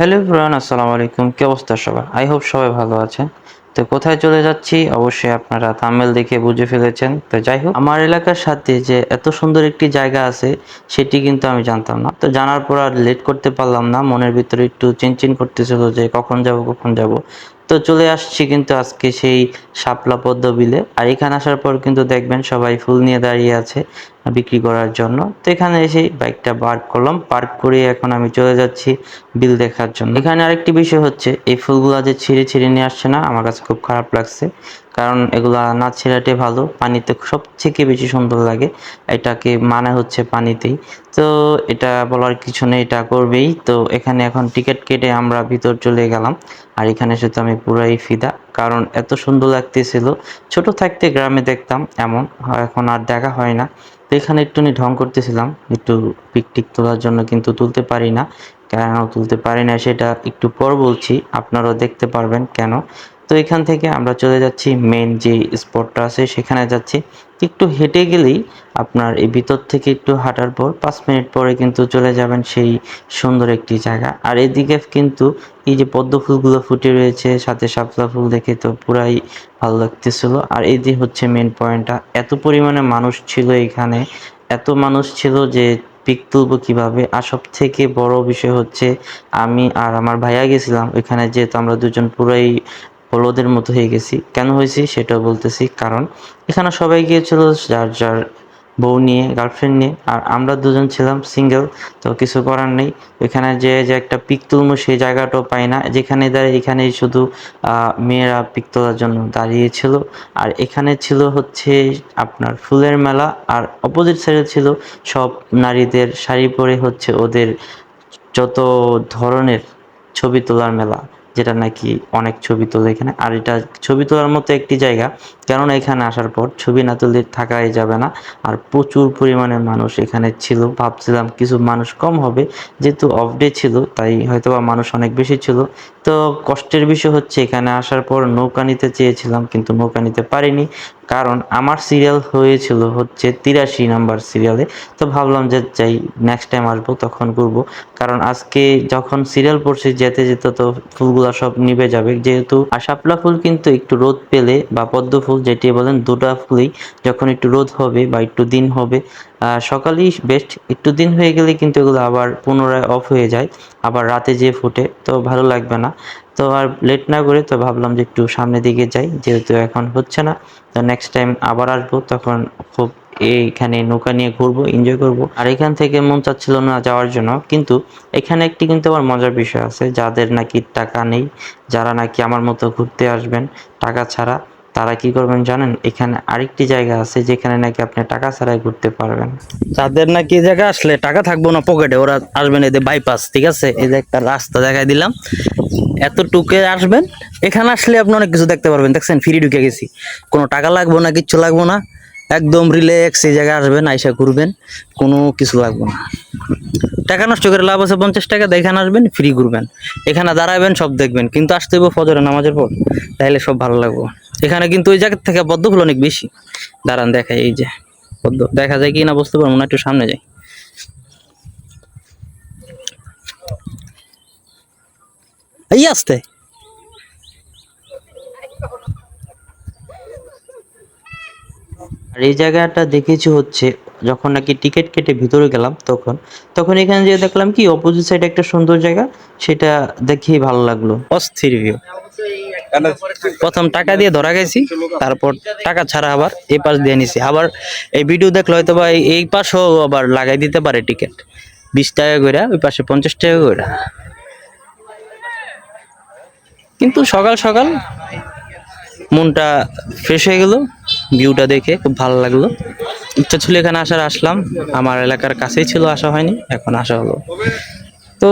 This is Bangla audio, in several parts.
হ্যালো ব্রান আসসালামু আলাইকুম। কি অবস্থা সবার? আই হোপ সবাই ভালো আছেন। তো কোথায় চলে যাচ্ছি? অবশ্যই আপনারা থাম্বেল দেখে বুঝে ফেলেছেন। তো যাই হোক, আমার এলাকার সাথে যে এত সুন্দর একটি জায়গা আছে, সেটি কিন্তু আমি জানতাম না। তো জানার পর আর লেট করতে পারলাম না। মনের ভিতরে একটু চিনচিন করতেছিল যে কখন যাব কখন যাব। তো চলে আসছি কিন্তু আজকে সেই শাপলা পদ্ম বিলে। আর এখানে আসার পর কিন্তু দেখবেন সবাই ফুল নিয়ে দাঁড়িয়ে আছে। বিক্রি করার জন্য। তো এখানে এসে বাইকটা পার্ক করলাম। পার্ক করে এখন আমি চলে যাচ্ছি বিল দেখার জন্য। এখানে আরেকটি বিষয় হচ্ছে, এই ফুলগুলা যে ছিঁড়ে ছিঁড়ে নিয়ে আসছে না, আমার কাছে খুব খারাপ লাগছে। কারণ এগুলা না ছেঁড়াটে ভালো, পানিতে সব থেকে বেশি সুন্দর লাগে। এটাকে মানে হচ্ছে পানিতেই। তো এটা বলার কিছু নেই, এটা করবেই। তো এখানে এখন টিকিট কেটে আমরা ভিতর চলে গেলাম। আর এখানে এসে তো আমি পুরাই ফিদা। কারণ এত সুন্দর লাগতেছিল। ছোট থাকতে গ্রামে দেখতাম, এমন এখন আর দেখা হয় না। তো এখানে একটুখানি ঢং করতেছিলাম, একটু পিকটিক তোলার জন্য কিন্তু তুলতে পারি না। কেন তুলতে পারি না সেটা একটু পর বলছি, আপনারাও দেখতে পারবেন কেন। তো এখান থেকে আমরা চলে যাচ্ছি মেন যে স্পটটা আছে, সেখানে যাচ্ছি। একটু হেঁটে গেলেই আপনার এই ভিতর থেকে একটু হাঁটার পর পাঁচ মিনিট পরে কিন্তু চলে যাবেন সেই সুন্দর একটি জায়গা। আর এদিকে কিন্তু এই যে পদ্ম ফুলগুলো ফুটে রয়েছে, সাথে শাপলা ফুল দেখে তো পুরাই ভালো লাগতেছিল। আর এই যে হচ্ছে মেন পয়েন্টটা এত পরিমাণে মানুষ ছিল এখানে, এত মানুষ ছিল যে পিক তুলবো কীভাবে? আর সব থেকে বড় বিষয় হচ্ছে আমি আর আমার ভাইয়া গেছিলাম, ওইখানে যেহেতু আমরা দুজন পুরাই বলদের মতো হয়ে গেছি। কেন হয়েছি সেটাও বলতেছি। কারণ এখানে সবাই গিয়েছিল, যার যার বউ নিয়ে গার্লফ্রেন্ড নিয়ে। আর আমরা দুজন ছিলাম সিঙ্গেল তো কিছু করার নেই। এখানে যে যে একটা পিক তুলবো সেই জায়গাটাও পাই না। যেখানে দাঁড়িয়ে এখানে শুধু মেয়েরা পিক তোলার জন্য দাঁড়িয়েছিল। আর এখানে ছিল হচ্ছে আপনার ফুলের মেলা। আর অপোজিট সাইডে ছিল সব নারীদের শাড়ি পরে হচ্ছে ওদের যত ধরনের ছবি তোলার মেলা। যেটা নাকি অনেক ছবি তোলে এখানে। আর এটা ছবি তোলার মতো একটি জায়গা কারণ এখানে আসার পর ছবি না তুললে থাকাই যাবে না। আর প্রচুর পরিমাণে মানুষ এখানে ছিল। ভাবছিলাম কিছু মানুষ কম হবে, যেহেতু অফ ডে ছিল, তাই হয়তোবা মানুষ অনেক বেশি ছিল। তো কষ্টের বিষয় হচ্ছে, এখানে আসার পর নৌকা নিতে চেয়েছিলাম, কিন্তু নৌকা নিতে পারিনি। কারণ আমার সিরিয়াল হয়েছিল হচ্ছে তিরাশি নাম্বার সিরিয়ালে তো ভাবলাম যে যাই নেক্সট টাইম আসব, তখন করব কারণ আজকে যখন সিরিয়াল পড়ছি, যেতে যেতে তো ফুলগুলা সব নিভে যাবে। যেহেতু শাপলা ফুল কিন্তু একটু রোদ পেলে, বা পদ্ম ফুল যেটি বলেন দুটা ফুলই যখন একটু রোদ হবে, বা একটু দিন হবে সকালেই বেস্ট একটু দিন হয়ে গেলে কিন্তু এগুলো আবার পুনরায় অফ হয়ে যায়। আবার রাতে যেয়ে ফুটে, তো ভালো লাগবে না। তো আর লেট না করে তো ভাবলাম যে একটু সামনের দিকে যাই, যেহেতু এখন হচ্ছে না। তো নেক্সট টাইম আবার আসব, তখন খুব এইখানে নৌকা নিয়ে ঘুরবো এনজয় করব। আর এখান থেকে মন চাচ্ছিল না যাওয়ার জন্য, কিন্তু এখানে একটি কিন্তু আমার মজার বিষয় আছে। যাদের নাকি টাকা নেই, যারা নাকি আমার মতো ঘুরতে আসবেন, টাকা ছাড়া তারা কি করবেন জানেন? এখানে আরেকটি জায়গা আছে যেখানে নাকি আপনি টাকা ছাড়াই ঘুরতে পারবেন। তাদের নাকি এই জায়গায় আসলে টাকা থাকব না পকেটে ওরা আসবেন এদের বাইপাস ঠিক আছে? এই যে একটা রাস্তা দেখাই দিলাম। এতটুকে আসবেন, এখানে আসলে আপনি অনেক কিছু দেখতে পারবেন। দেখছেন, ফ্রি ঢুকে গেছি। কোনো টাকা লাগবো না, কিচ্ছু লাগবো না। একদম রিল্যাক্স এই জায়গায় আসবেন, আইসা ঘুরবেন, কোনো কিছু লাগবে না। টাকা নষ্ট করে লাভ আছে পঞ্চাশ টাকা এখানে আসবেন, ফ্রি ঘুরবেন। এখানে দাঁড়াবেন, সব দেখবেন। কিন্তু আসতে হবে ফজরে নামাজের পর, তাহলে সব ভালো লাগবে। এখানে কিন্তু ওই জায়গার থেকে পদ্ম ফুল অনেক বেশি। দাঁড়ান দেখায় এই যে পদ্ম দেখা যায় কি না বুঝতে পারব না একটু সামনে যাই। এই আসতে। আর এই জায়গাটা দেখেছি হচ্ছে যখন নাকি টিকিট কেটে ভিতরে গেলাম তখন তখন এখানে যে দেখলাম কি অপোজিট সাইডে একটা সুন্দর জায়গা সেটা দেখেই ভালো লাগল। অস্থির ভিউ প্রথম টাকা দিয়ে ধরা গেছি, তারপর টাকা ছাড়া আবার এই পাশ দিয়ে নিছি। আবার এই ভিডিও দেখলে হয়তো বা এই- পাশেও আবার লাগাই দিতে পারে টিকিট বিশ টাকা করে ওই পাশে পঞ্চাশ টাকা করে কিন্তু সকাল সকাল মনটা ফ্রেশ হয়ে গেল ভিউটা দেখে খুব ভালো লাগল। ইচ্ছা ছিল এখানে আসার, আসলাম। আমার এলাকার কাছেই ছিল, আসা হয়নি, এখন আসা হলো। তো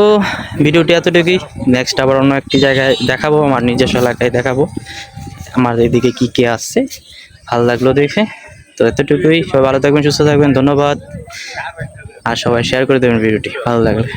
ভিডিওটি এতটুকুই। নেক্সট আবার অন্য একটি জায়গায় দেখাবো, আমার নিজস্ব এলাকায় দেখাবো, আমার এদিকে কী কে আসছে ভালো লাগল দেখে। তো এতটুকুই, সবাই ভালো থাকবেন, সুস্থ থাকবেন, ধন্যবাদ। আর সবাই শেয়ার করে দেবেন ভিডিওটি, ভালো লাগলে।